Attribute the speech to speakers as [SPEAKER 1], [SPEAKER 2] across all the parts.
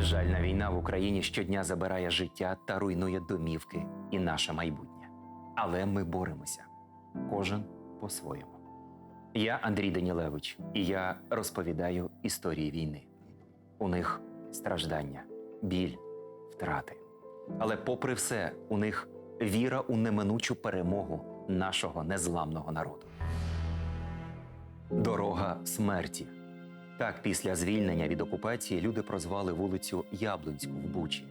[SPEAKER 1] Безжальна війна в Україні щодня забирає життя та руйнує домівки і наше майбутнє. Але ми боремося, кожен по-своєму. Я Андрій Данілевич, і я розповідаю історії війни. У них страждання, біль, втрати. Але, попри все, у них віра у неминучу перемогу нашого незламного народу. Дорога смерті. Так, після звільнення від окупації люди прозвали вулицю Яблунську в Бучі.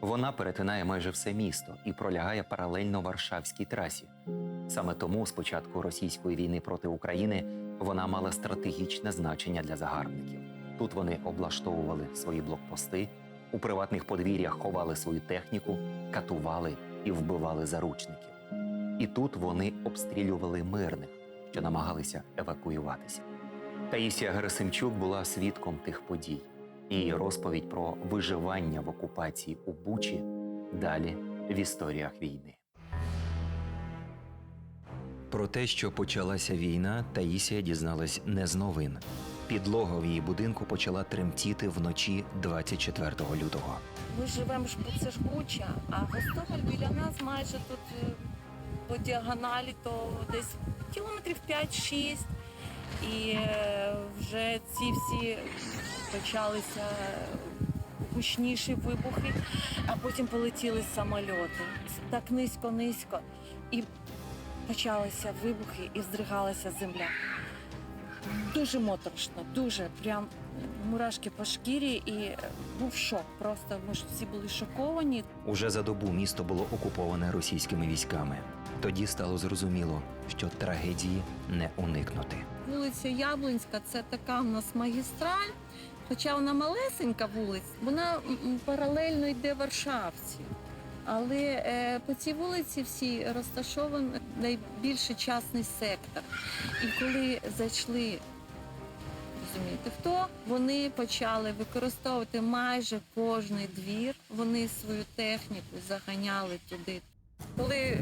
[SPEAKER 1] Вона перетинає майже все місто і пролягає паралельно Варшавській трасі. Саме тому з початку російської війни проти України вона мала стратегічне значення для загарбників. Тут вони облаштовували свої блокпости, у приватних подвір'ях ховали свою техніку, катували і вбивали заручників. І тут вони обстрілювали мирних, що намагалися евакуюватися. Таїсія Герасимчук була свідком тих подій. Її розповідь про виживання в окупації у Бучі далі в історіях війни. Про те, що почалася війна, Таїсія дізналась не з новин. Підлога в її будинку почала тремтіти вночі 24 лютого.
[SPEAKER 2] Ми живемо ж це ж Буча, а Гостомель біля нас майже тут е, по діагоналі, то десь кілометрів 5-6. І е, вже ці всі почалися гучніші вибухи, а потім полетіли самольоти. Так низько-низько. І почалися вибухи і здригалася земля. Дуже моторошно, дуже прям мурашки по шкірі, і е, був шок. Просто ми ж всі були шоковані.
[SPEAKER 1] Уже за добу місто було окуповане російськими військами. Тоді стало зрозуміло, що трагедії не уникнути.
[SPEAKER 2] Вулиця Яблунська це така в нас магістраль. Хоча вона малесенька вулиця, вона паралельно йде Варшавці. Але е, по цій вулиці всі розташований найбільший частний сектор. І коли зайшли, розумієте, хто вони почали використовувати майже кожний двір, вони свою техніку заганяли туди. Коли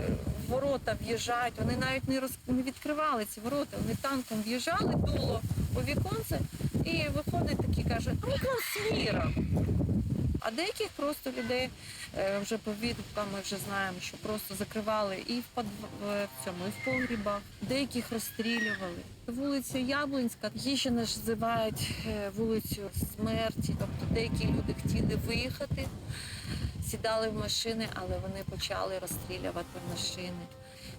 [SPEAKER 2] ворота в'їжджають, вони навіть не роз... не відкривали ці ворота, вони танком в'їжджали, дуло у віконце і виходить такий каже, а вікон сіра. А деяких просто людей е, вже по відгукам ми вже знаємо, що просто закривали і в подв... в цьому, і в погрібах, деяких розстрілювали. Вулиця Яблунська, її ще називають е, вулицю смерті. Тобто деякі люди хотіли виїхати, сідали в машини, але вони почали розстрілювати машини.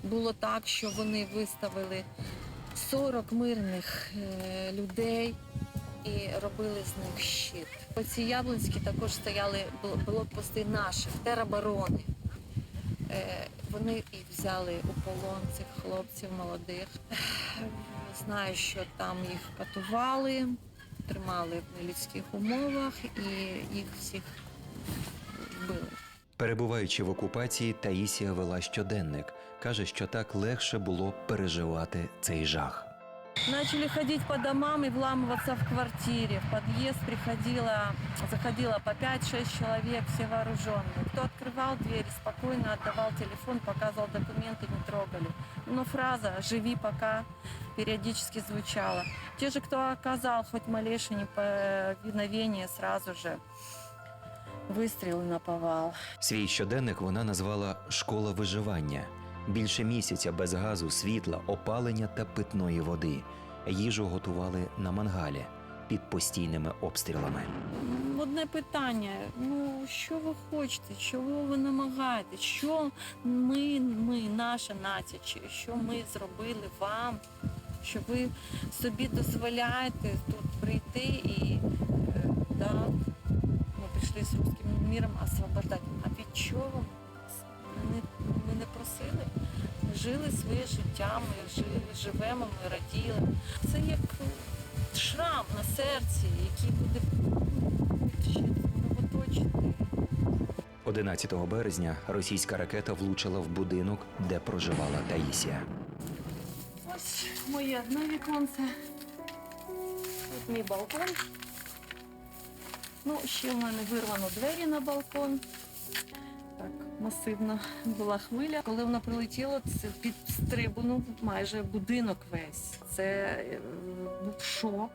[SPEAKER 2] Було так, що вони виставили 40 мирних е, людей і робили з них щит. По цій Яблунській також стояли блокпости наших тероборони. Е, Вони їх взяли у полон цих хлопців молодих. Знаю, що там їх катували, тримали в нелюдських умовах і їх всіх.
[SPEAKER 1] Перебуваючи в окупації, Таїсія вела щоденник. каже, що так легше було переживати цей жах.
[SPEAKER 2] Начали ходить по домам и вламываться в квартире. В подъезд приходило, заходило по 5-6 человек, все вооруженные. Кто открывал дверь, спокойно отдавал телефон, показывал документы, не трогали. Но фраза «живи пока» периодически звучала. Те же, кто оказал хоть малейшее неповиновение, сразу же выстрелы на повал.
[SPEAKER 1] Свій щоденник вона назвала Школа виживання. Більше місяця без газу, світла, опалення та питної води. Їжу готували на мангалі під постійними обстрілами.
[SPEAKER 2] Одне питання: ну що ви хочете, чого ви намагаєтесь? Що ми, ми, наша нація, що ми зробили вам, що ви собі дозволяєте тут прийти і е, да, прийшли з русським міром освобождати. А від чого? Ми не, ми не просили. Ми жили своє життя, ми жили, живемо, ми раділи. Це як шрам на серці, який буде ще кровоточити.
[SPEAKER 1] 11 березня російська ракета влучила в будинок, де проживала Таїсія.
[SPEAKER 2] Ось моє одне віконце. Тут мій балкон. Ну, ще в мене вирвано двері на балкон. Так, масивна була хвиля. Коли вона прилетіла, це підстрибнув майже будинок весь. Це е, був шок.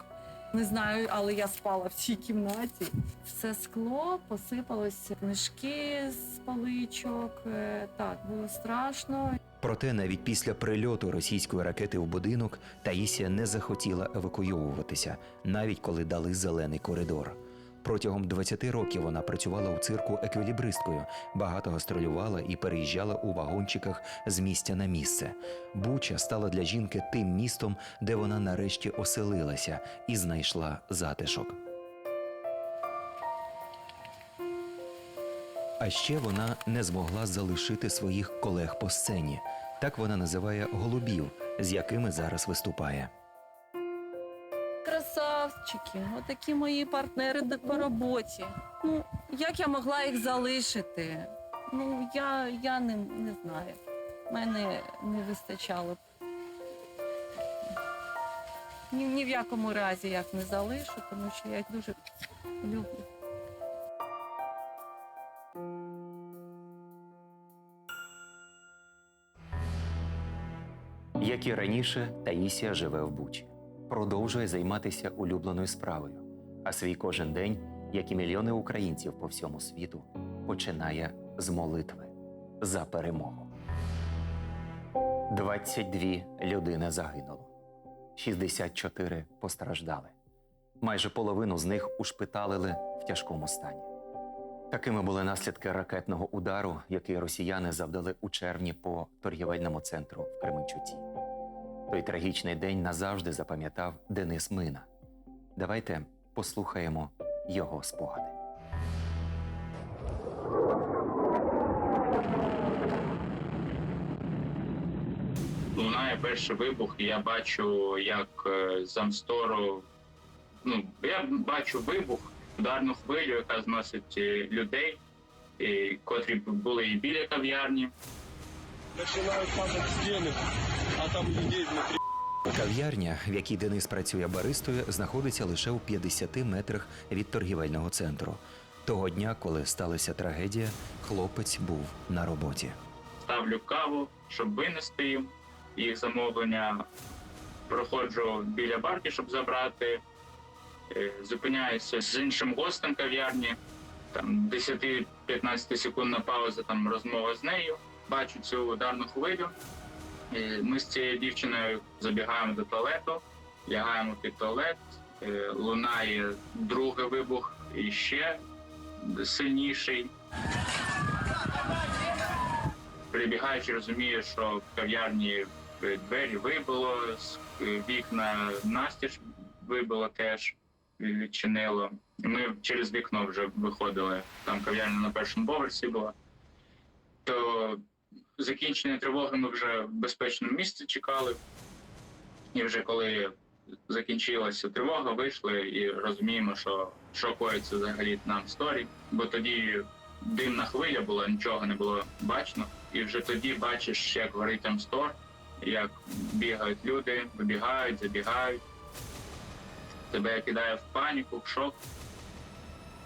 [SPEAKER 2] Не знаю, але я спала в цій кімнаті. Все скло посипалося, книжки з поличок. Е, Так, було страшно.
[SPEAKER 1] Проте навіть після прильоту російської ракети у будинок Таїсія не захотіла евакуйовуватися, навіть коли дали зелений коридор. Протягом 20 років вона працювала у цирку еквілібристкою, багато гастролювала і переїжджала у вагончиках з місця на місце. Буча стала для жінки тим містом, де вона нарешті оселилася і знайшла затишок. А ще вона не змогла залишити своїх колег по сцені. Так вона називає голубів, з якими зараз виступає.
[SPEAKER 2] Красавчики, отакі мої партнери по роботі. Ну, як я могла їх залишити? Ну, я, я не, не знаю. Мене не вистачало. Ні, ні в якому разі я не залишу, тому що я їх дуже люблю.
[SPEAKER 1] Як і раніше, Таїсія живе в Бучі, продовжує займатися улюбленою справою, а свій кожен день, як і мільйони українців по всьому світу, починає з молитви за перемогу. 22 людини загинуло, 64 постраждали. Майже половину з них ушпиталили в тяжкому стані. Такими були наслідки ракетного удару, який росіяни завдали у червні по торгівельному центру в Кременчуці. Той трагічний день назавжди запам'ятав Денис Мина. Давайте послухаємо його спогади.
[SPEAKER 3] лунає перший вибух, і я бачу, як е, з Амстору. Ну, я бачу вибух, ударну хвилю, яка зносить е, людей, і, котрі були і біля кав'ярні.
[SPEAKER 4] начинают падать стены, а там людей внутри.
[SPEAKER 1] Кав'ярня, в якій Денис працює баристою, знаходиться лише у 50 метрах від торгівельного центру. Того дня, коли сталася трагедія, хлопець був на роботі.
[SPEAKER 3] Ставлю каву, щоб винести їм їх замовлення. Проходжу біля барки, щоб забрати. Е, Зупиняюся з іншим гостем кав'ярні. Там 10-15 секундна пауза, там розмова з нею. Бачу цю ударну хвилю. Е, Ми з цією дівчиною забігаємо до туалету, лягаємо під туалет. Е, Лунає другий вибух і ще сильніший. Прибігаючи, розумію, що в кав'ярні е, двері вибило, вікна настіж вибило теж, відчинило. Ми через вікно вже виходили. Там кав'ярня на першому поверсі була. То закінчення тривоги ми вже в безпечному місці чекали. І вже коли закінчилася тривога, вийшли і розуміємо, що, коїться взагалі нам сторі. Бо тоді димна хвиля була, нічого не було бачно. І вже тоді бачиш, як горить там стор, як бігають люди, вибігають, забігають. Тебе кидає в паніку, в шок.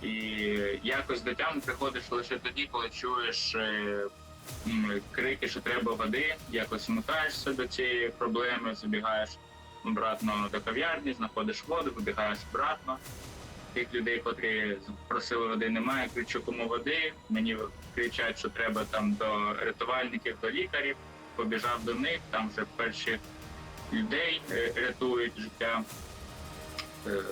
[SPEAKER 3] І якось до тями приходиш лише тоді, коли чуєш е, крики, що треба води, якось вмикаєшся до цієї проблеми, забігаєш обратно до кав'ярні, знаходиш воду, вибігаєш обратно. Тих людей, котрі просили води, немає, кричу, кому води. Мені кричать, що треба там до рятувальників, до лікарів. Побіжав до них, там вже перші людей е, рятують життя. Е,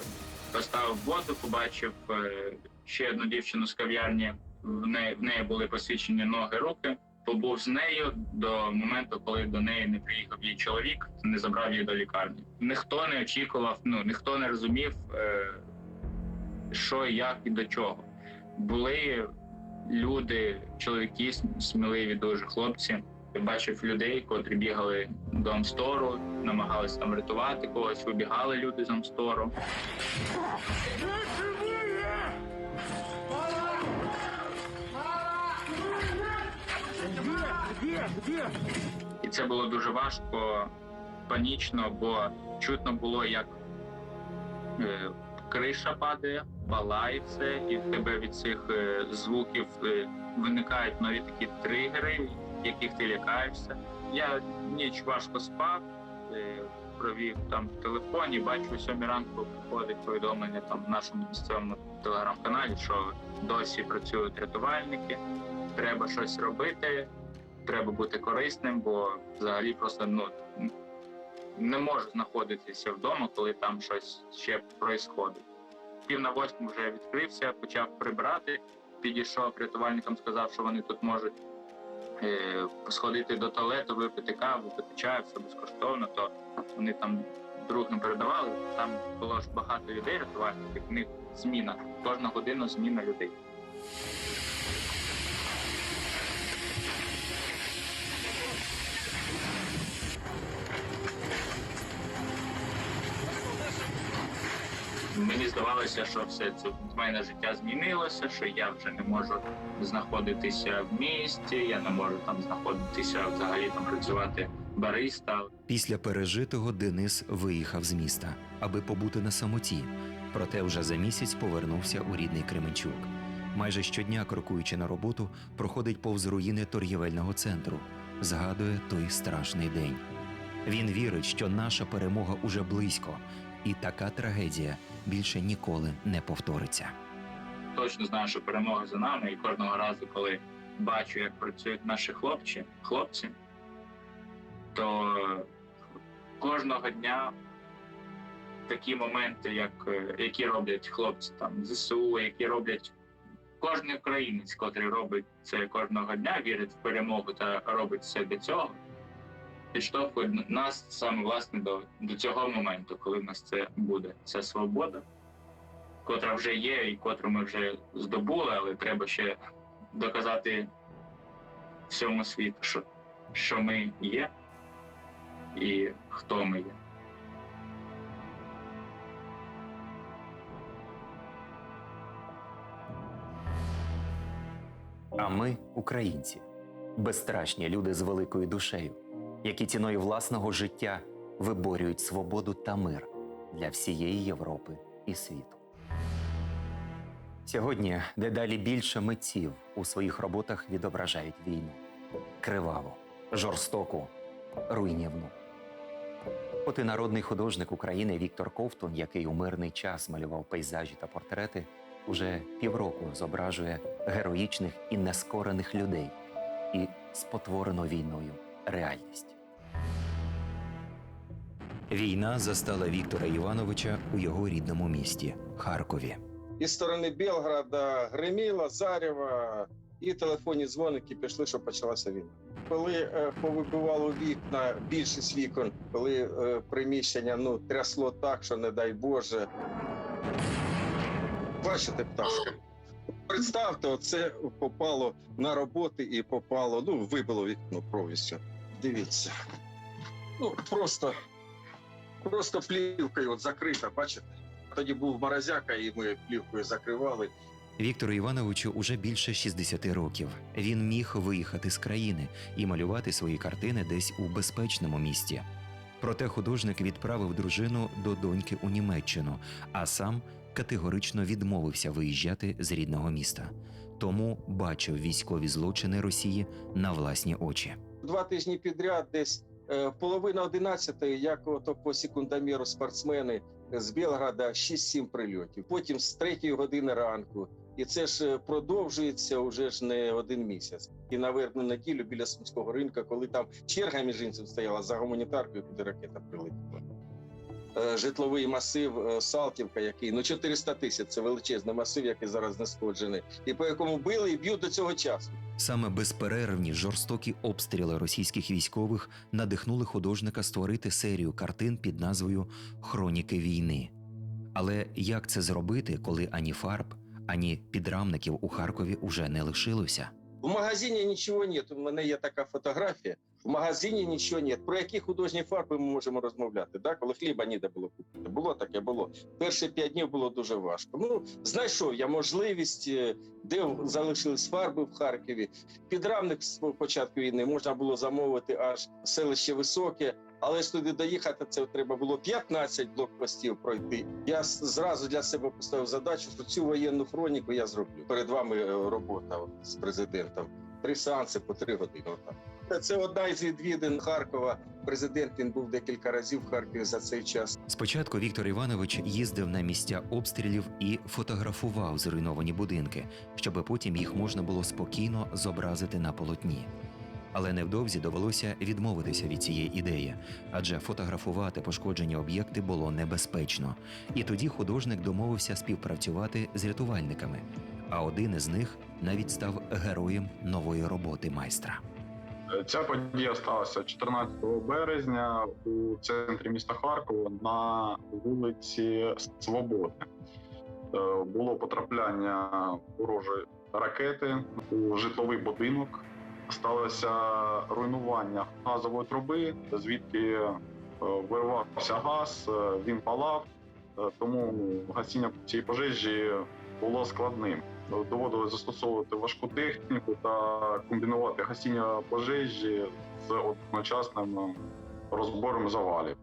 [SPEAKER 3] Поставив воду, побачив е, ще одну дівчину з кав'ярні. В неї, були посвідчені ноги, руки. Побув з нею до моменту, коли до неї не приїхав її чоловік, не забрав її до лікарні. Ніхто не очікував, ну ніхто не розумів, е, що, як і до чого. Були люди, чоловіки сміливі, дуже хлопці. Я бачив людей, котрі бігали до Амстору, намагалися там рятувати когось, вибігали люди з Амстору. І це було дуже важко, панічно, бо чутно було, як е, криша падає, палає все, і в тебе від цих е, звуків е, виникають нові такі тригери, яких ти лякаєшся. Я ніч важко спав, е, провів там в телефоні. Бачу о сьомій ранку приходить повідомлення там в нашому місцевому телеграм-каналі, що досі працюють рятувальники. Треба щось робити, треба бути корисним, бо взагалі просто ну не можу знаходитися вдома, коли там щось ще происходить. Пів на восьму вже відкрився, почав прибирати. Підійшов рятувальникам, сказав, що вони тут можуть е, сходити до туалету, випити каву, випити чаю, все безкоштовно. То вони там друг не передавали. Там було ж багато людей рятувальників. У них зміна. Кожну годину зміна людей. Здавалося, що все це мене життя змінилося, що я вже не можу знаходитися в місті, я не можу там знаходитися взагалі там працювати бариста.
[SPEAKER 1] Після пережитого Денис виїхав з міста, аби побути на самоті. Проте вже за місяць повернувся у рідний Кременчук. Майже щодня, крокуючи на роботу, проходить повз руїни торгівельного центру, згадує той страшний день. Він вірить, що наша перемога уже близько, і така трагедія більше ніколи не повториться.
[SPEAKER 3] Точно знаю, що перемога за нами, і кожного разу, коли бачу, як працюють наші хлопці, хлопці, то кожного дня такі моменти, як, е, які роблять хлопці там ЗСУ, які роблять кожен українець, котрий робить це кожного дня, вірить в перемогу та робить все для цього, підштовхують нас саме власне до, до цього моменту, коли в нас це буде. Це свобода, котра вже є, і котру ми вже здобули, але треба ще доказати всьому світу, що, що ми є і хто ми є.
[SPEAKER 1] А ми українці, безстрашні люди з великою душею, які ціною власного життя виборюють свободу та мир для всієї Європи і світу. Сьогодні дедалі більше митців у своїх роботах відображають війну криваву, жорстоку, руйнівну. От і народний художник України Віктор Ковтун, який у мирний час малював пейзажі та портрети, уже півроку зображує героїчних і нескорених людей і спотворену війною реальність. Війна застала Віктора Івановича у його рідному місті Харкові.
[SPEAKER 5] із сторони Білграда гриміло, зарево, і телефонні дзвоники пішли, що почалася війна. Коли е, повибивало вікна, більшість вікон, коли е, приміщення ну трясло так, що не дай Боже. Бачите, пташка. Представте, це попало на роботи і попало, ну, вибило вікно повністю. Дивіться. Ну, просто, просто плівкою от закрита, бачите? Тоді був морозяка, і ми плівкою закривали.
[SPEAKER 1] Віктору Івановичу уже більше 60 років. Він міг виїхати з країни і малювати свої картини десь у безпечному місті. Проте художник відправив дружину до доньки у Німеччину, а сам категорично відмовився виїжджати з рідного міста. Тому бачив військові злочини Росії на власні очі.
[SPEAKER 5] Два тижні підряд, десь е, половина одинадцятої, як ото по секундоміру спортсмени з Білграда 6-7 прильотів. Потім з третьої години ранку. І це ж е, продовжується вже ж не один місяць. І на вербну неділю біля сумського ринку, коли там черга між іншим стояла за гуманітаркою, куди ракета прилетіла. Е, Житловий масив Салтівка, який ну 400 тисяч це величезний масив, який зараз знешкоджений, і по якому били і б'ють до цього часу.
[SPEAKER 1] Саме безперервні жорстокі обстріли російських військових надихнули художника створити серію картин під назвою Хроніки війни. Але як це зробити, коли ані фарб, ані підрамників у Харкові уже не лишилося?
[SPEAKER 5] В магазині нічого нет. У мене є така фотографія. В магазині нічого нет. Про які художні фарби ми можемо розмовляти? Да? Коли хліба ніде було купити. Було таке, було. Перші п'ять днів було дуже важко. Ну, знайшов я можливість, е, де залишились фарби в Харкові. Підрамник з початку війни можна було замовити аж селище високе. Але ж туди доїхати це треба було 15 блокпостів пройти. Я зразу для себе поставив задачу, що цю воєнну хроніку я зроблю. Перед вами е, робота з президентом. Три сеанси по три години. Це одна із відвідин Харкова. Президент він був декілька разів в Харкові за цей час.
[SPEAKER 1] Спочатку Віктор Іванович їздив на місця обстрілів і фотографував зруйновані будинки, щоб потім їх можна було спокійно зобразити на полотні. Але невдовзі довелося відмовитися від цієї ідеї, адже фотографувати пошкоджені об'єкти було небезпечно. І тоді художник домовився співпрацювати з рятувальниками. А один із них навіть став героєм нової роботи майстра.
[SPEAKER 6] Ця подія сталася 14 березня у центрі міста Харкова на вулиці Свободи. Е, Було потрапляння ворожої ракети у житловий будинок. Сталося руйнування газової труби, звідки е, вирвався газ, е, він палав, е, тому гасіння цієї пожежі було складним. Доводилось застосовувати важку техніку та комбінувати гасіння пожежі з одночасним розбором завалів.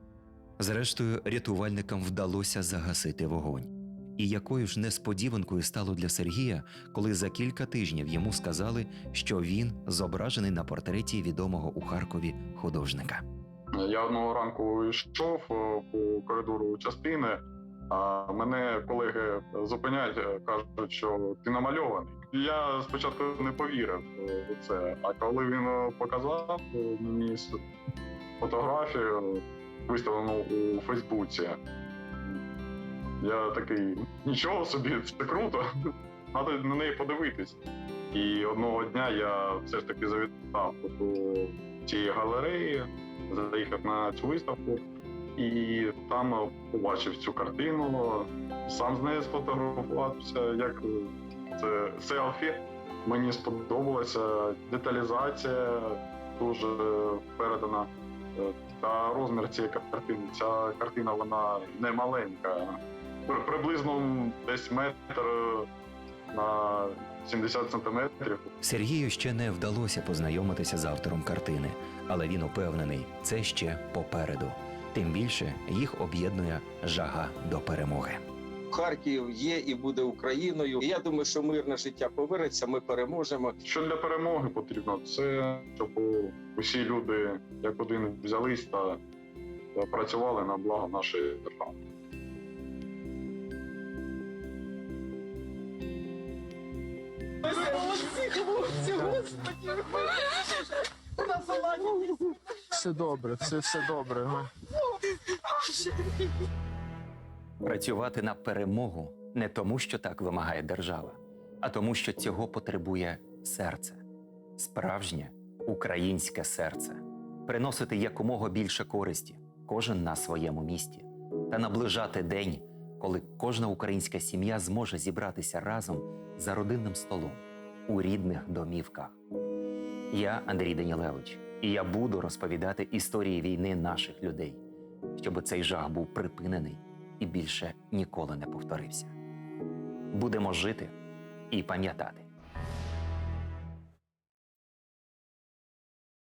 [SPEAKER 1] Зрештою, рятувальникам вдалося загасити вогонь. І якою ж несподіванкою стало для Сергія, коли за кілька тижнів йому сказали, що він зображений на портреті відомого у Харкові художника.
[SPEAKER 6] Я одного ранку йшов е, по коридору частини, а мене колеги зупиняють, е, кажуть, що ти намальований. Я спочатку не повірив е, у це. А коли він показав мені фотографію, виставлену у Фейсбуці, я такий нічого собі, це круто. Треба на неї подивитись. І одного дня я все ж таки завітав до цієї галереї, заїхав на цю виставку і там побачив цю картину, сам з нею сфотографувався, як це селфі. Мені сподобалася деталізація, дуже передана. Та розмір цієї картини. Ця картина вона не маленька. При- Приблизно десь метр на 70 сантиметрів.
[SPEAKER 1] Сергію ще не вдалося познайомитися з автором картини, але він упевнений, це ще попереду. Тим більше їх об'єднує жага до перемоги.
[SPEAKER 5] Харків є і буде Україною. І я думаю, що мирне життя повернеться. Ми переможемо.
[SPEAKER 6] Що для перемоги потрібно? Це щоб усі люди як один взялись та працювали на благо нашої держави.
[SPEAKER 4] Все добре, все, все добре.
[SPEAKER 1] Працювати на перемогу не тому, що так вимагає держава, а тому, що цього потребує серце, справжнє українське серце, приносити якомога більше користі, кожен на своєму місці, та наближати день, коли кожна українська сім'я зможе зібратися разом за родинним столом у рідних домівках. Я Андрій Данілевич, і я буду розповідати історії війни наших людей, щоб цей жах був припинений і більше ніколи не повторився. Будемо жити і пам'ятати.